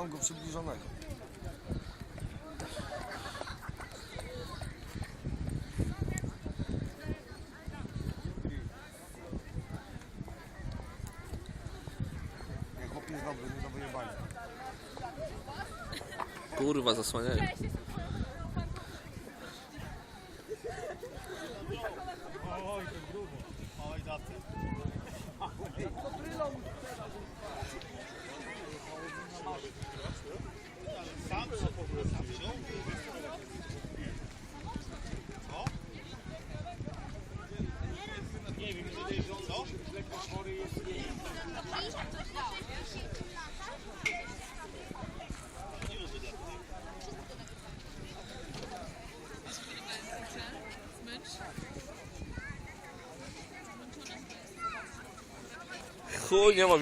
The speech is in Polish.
Mam go przybliżonego. Nie, chłop jest dobry, nie do wyjebania. Kurwa, zasłaniają. Oj, to grubo. Oj, tacy. Nie wiem, że nie wziął, co? Lekko chory jest. Chuj, nie ma